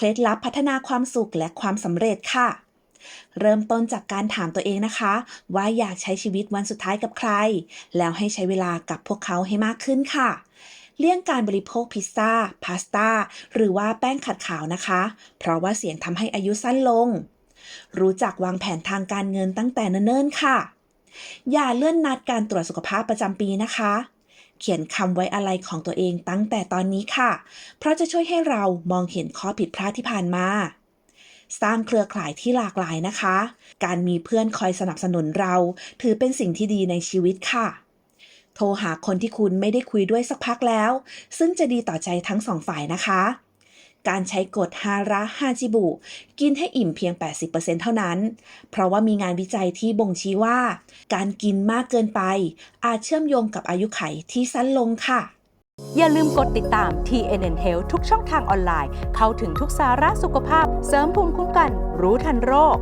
เคล็ดลับพัฒนาความสุขและความสำเร็จค่ะ เริ่มต้นจากการถามตัวเองนะคะ ว่าอยากใช้ชีวิตวันสุดท้ายกับใคร แล้วให้ใช้เวลากับพวกเขาให้มากขึ้นค่ะเลี่ยงการบริโภคพิซซ่า พาสต้า หรือว่าแป้งขัดขาวนะคะ เพราะว่าเสี่ยงทำให้อายุสั้นลง รู้จักวางแผนทางการเงินตั้งแต่เนิ่นๆค่ะ อย่าเลื่อนนัดการตรวจสุขภาพประจำปีนะคะ เขียนคำไว้อะไรของตัวเองตั้งแต่ตอนนี้ค่ะ เพราะจะช่วยให้เรามองเห็นข้อผิดพลาดที่ผ่านมา สร้างเครือข่ายที่หลากหลายนะคะ การมีเพื่อนคอยสนับสนุนเรา ถือเป็นสิ่งที่ดีในชีวิตค่ะ โทรหาคนที่คุณไม่ได้คุยด้วยสักพักแล้ว ซึ่งจะดีต่อใจทั้งสองฝ่ายนะคะ การใช้กฎฮาระฮาจิบุ กินให้อิ่มเพียง 80%เท่านั้น เพราะว่ามีงานวิจัยที่บ่งชี้ว่า การกินมากเกินไป อาจเชื่อมโยงกับอายุไขที่สั้นลงค่ะ อย่าลืมกดติดตาม TNN Health ทุกช่องทางออนไลน์ เข้าถึงทุกสาระสุขภาพ เสริมภูมิคุ้มกัน รู้ทันโรค